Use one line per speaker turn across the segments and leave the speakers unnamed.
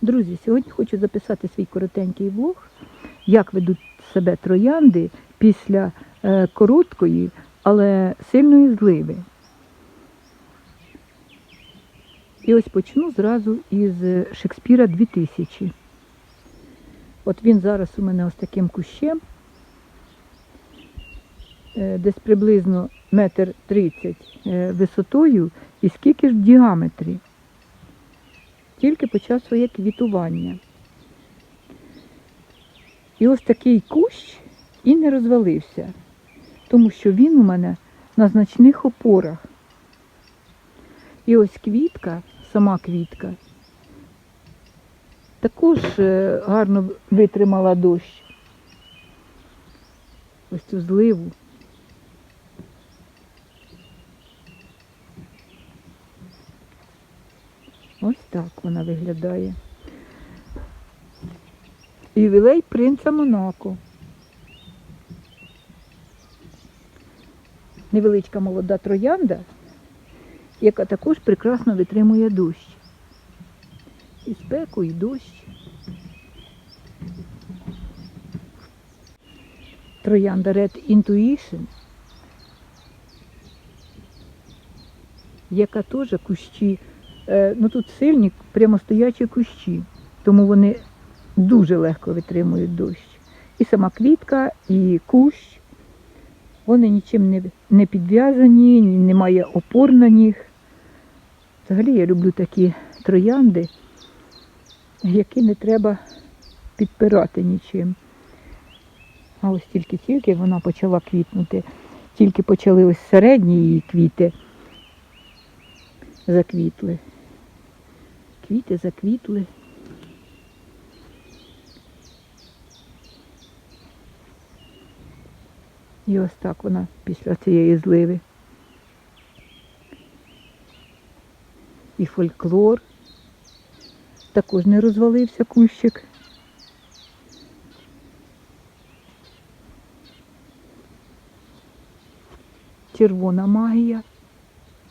Друзі, сьогодні хочу записати свій коротенький влог, як ведуть себе троянди після е, короткої, але сильної зливи. І ось почну зразу із Шекспіра 2000. От він зараз у мене ось таким кущем, е, десь приблизно метр тридцять е, висотою і скільки ж в діаметрі тільки почав своє квітування. І ось такий кущ і не розвалився, тому що він у мене на значних опорах. І ось квітка, сама квітка, також е, гарно витримала дощ. Ось цю зливу. Так вона виглядає. Ювілей принца Монако. Невеличка молода троянда, яка також прекрасно витримує дощ. І спеку, і дощ. Троянда Red Intuition, яка теж кущі ну тут сильні прямостоячі кущі, тому вони дуже легко витримують дощ. І сама квітка, і кущ, вони нічим не, не підв'язані, немає опор на них. Взагалі я люблю такі троянди, які не треба підпирати нічим. А ось тільки-тільки вона почала квітнути, тільки почали ось середні її квіти заквітли. Квіти заквітли. І ось так вона після цієї зливи. І фольклор. Також не розвалився кущик. Червона магія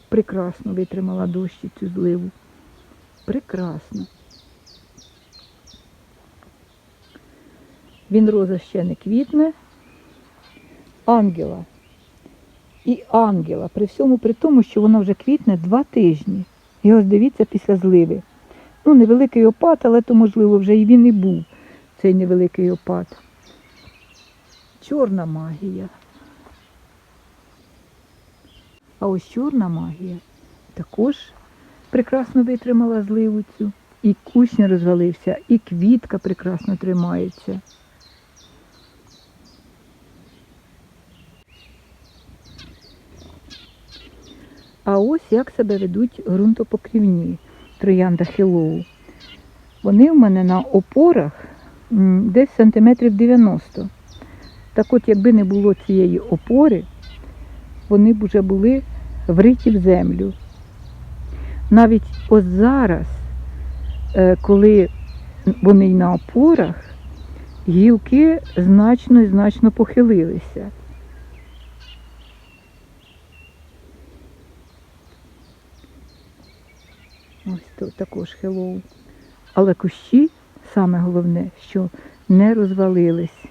прекрасно витримала дощ і цю зливу. Прекрасно. Він роза ще не квітне. Ангела. І ангела. При всьому при тому, що вона вже квітне два тижні. І ось дивіться після зливи. Ну, невеликий опад, але то, можливо, вже і він і був, цей невеликий опад. Чорна магія. А ось чорна магія також прекрасно витримала зливу цю. І кущ не розвалився, і квітка прекрасно тримається. А ось як себе ведуть ґрунтопокрівні троянда Хеллоу. Вони в мене на опорах десь сантиметрів 90. Так от, якби не було цієї опори, вони б вже були вриті в землю. Навіть ось зараз, е, коли вони на опорах, гілки значно і значно похилилися. Ось тут також хеллоу. Але кущі, саме головне, що не розвалились.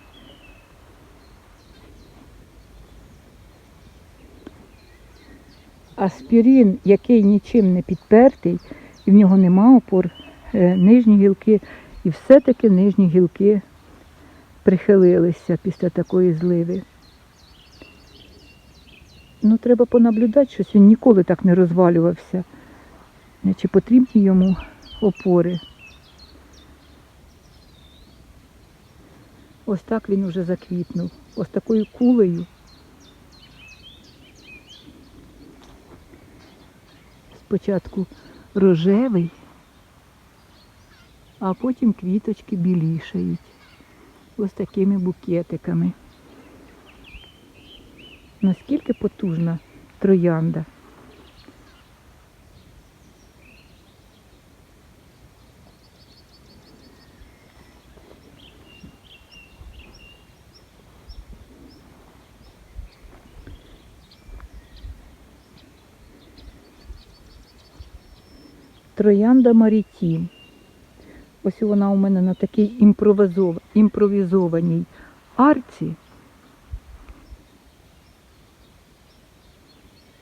Аспірін, який нічим не підпертий, і в нього нема опор, е, нижні гілки, і все-таки нижні гілки прихилилися після такої зливи. Ну, треба понаблюдати, щось він ніколи так не розвалювався. Чи потрібні йому опори. Ось так він уже заквітнув. Ось такою кулею. Спочатку рожевий, а потім квіточки білішають. Ось такими букетиками. Наскільки потужна троянда. Троянда Марітім. Ось вона у мене на такій імпровізованій арці.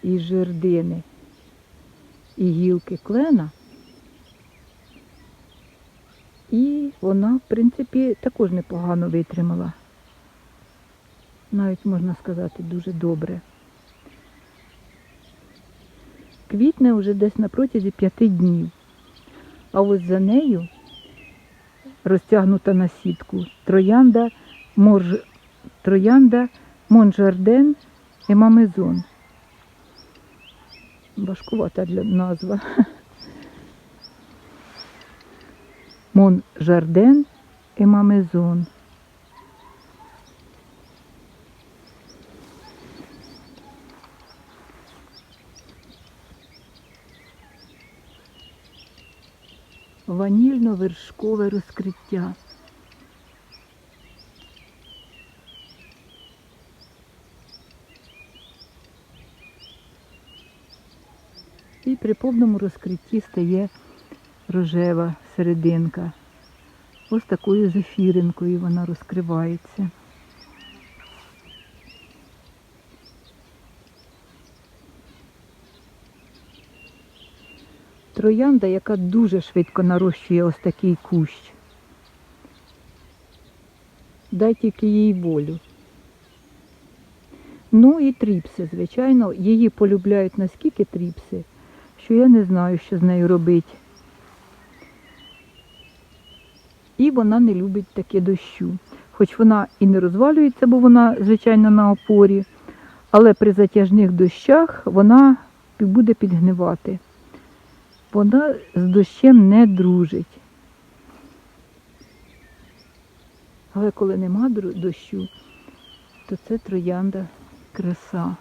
І жердини, і гілки клена. І вона, в принципі, також непогано витримала. Навіть можна сказати, дуже добре. Квітне вже десь на протязі п'яти днів. А ось за нею розтягнута на сітку троянда, морж... троянда Монжарден Емамезон. Важкувата для назва. Монжарден Емамезон. Ванільно-вершкове розкриття. І при повному розкритті стає рожева серединка. Ось такою зефіринкою вона розкривається. Троянда, яка дуже швидко нарощує ось такий кущ. Дай тільки їй волю. Ну і тріпси, звичайно, її полюбляють наскільки тріпси, що я не знаю, що з нею робити. І вона не любить таке дощу. Хоч вона і не розвалюється, бо вона, звичайно, на опорі, але при затяжних дощах вона буде підгнивати. Вона з дощем не дружить. Але коли нема дощу, то це троянда краса.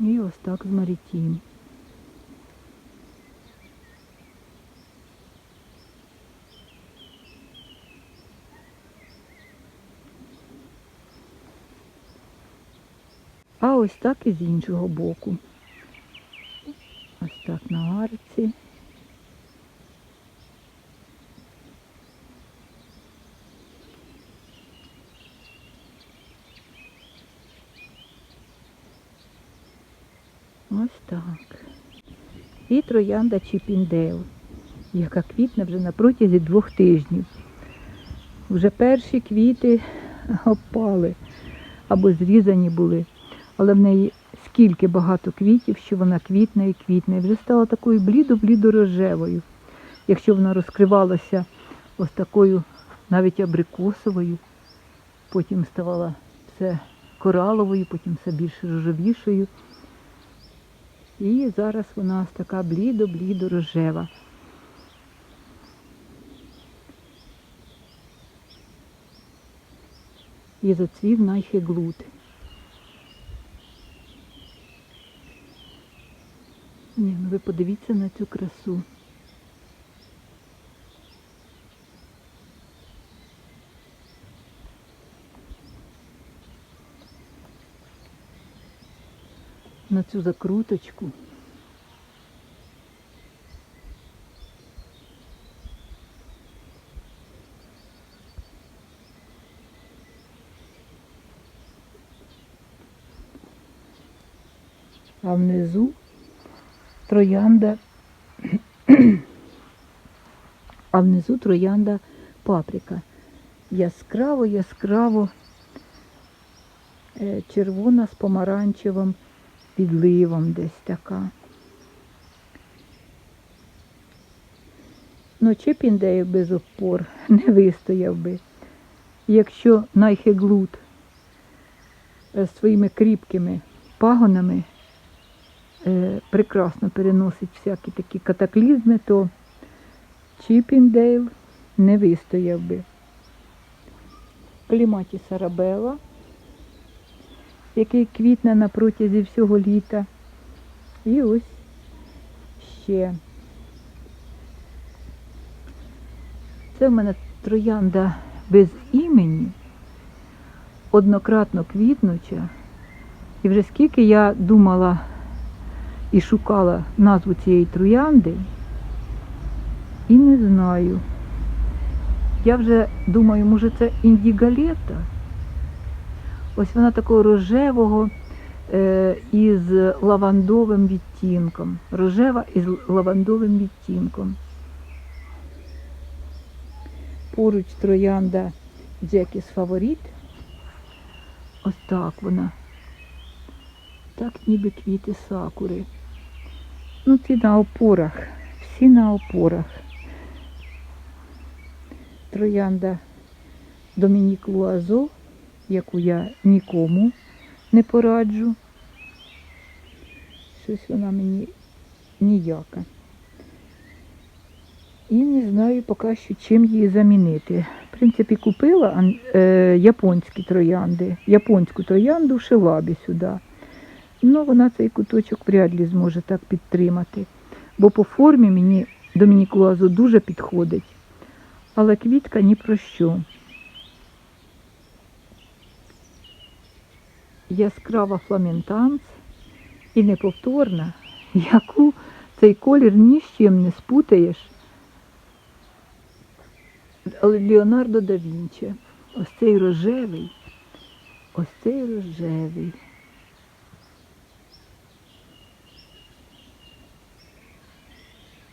І ось так з Марітім. А ось так і з іншого боку. Ось так на арці. Ось так. І троянда Чіпіндейл, яка квітне вже на протязі двох тижнів. Вже перші квіти опали або зрізані були. Але в неї скільки багато квітів, що вона квітне і квітне. І вже стала такою блідо-блідо рожевою. Якщо вона розкривалася ось такою навіть абрикосовою, потім ставала все кораловою, потім все більш рожевішою. І зараз вона ось така блідо-блідо рожева. І зацвів найхеглут. Ні, ну ви подивіться на цю красу. На цю закруточку. А внизу троянда, а внизу троянда паприка. Яскраво, яскраво е, червона з помаранчевим підливом десь така. Ну, Чепіндею без опор не вистояв би. Якщо найхеглут е, своїми кріпкими пагонами прекрасно переносить всякі такі катаклізми, то Чіпіндейл не вистояв би. Кліматі Сарабела, який квітне на протязі всього літа. І ось ще. Це в мене троянда без імені, однократно квітнуча. І вже скільки я думала і шукала назву цієї троянди, і не знаю. Я вже думаю, може це індігалета. Ось вона такого рожевого е, із лавандовим відтінком. Рожева із лавандовим відтінком. Поруч троянда Джекіс Фаворіт. Ось так вона. Так ніби квіти сакури. Ну, ці на опорах. Всі на опорах. Троянда Домінік Луазо, яку я нікому не пораджу. Щось вона мені ніяка. І не знаю поки що, чим її замінити. В принципі, купила е, японські троянди, японську троянду в шелабі сюди. Ну, вона цей куточок вряд ли зможе так підтримати. Бо по формі мені Домінік дуже підходить. Але квітка ні про що. Яскрава фламентанс і неповторна, яку цей колір ні з чим не спутаєш. Леонардо да Вінчі. Ось цей рожевий, ось цей рожевий.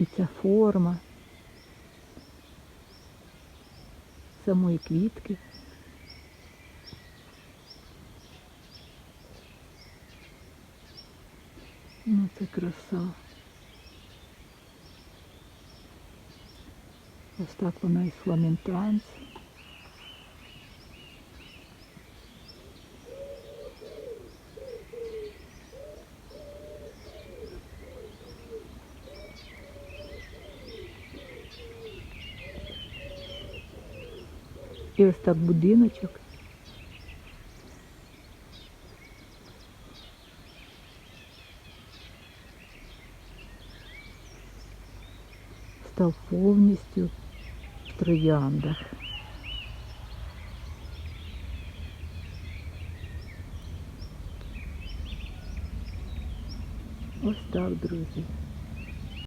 І ця форма самої квітки. Ну, це краса. Ось так вона із фламентанс. І ось так будиночок. Став повністю в трояндах. Ось так, друзі.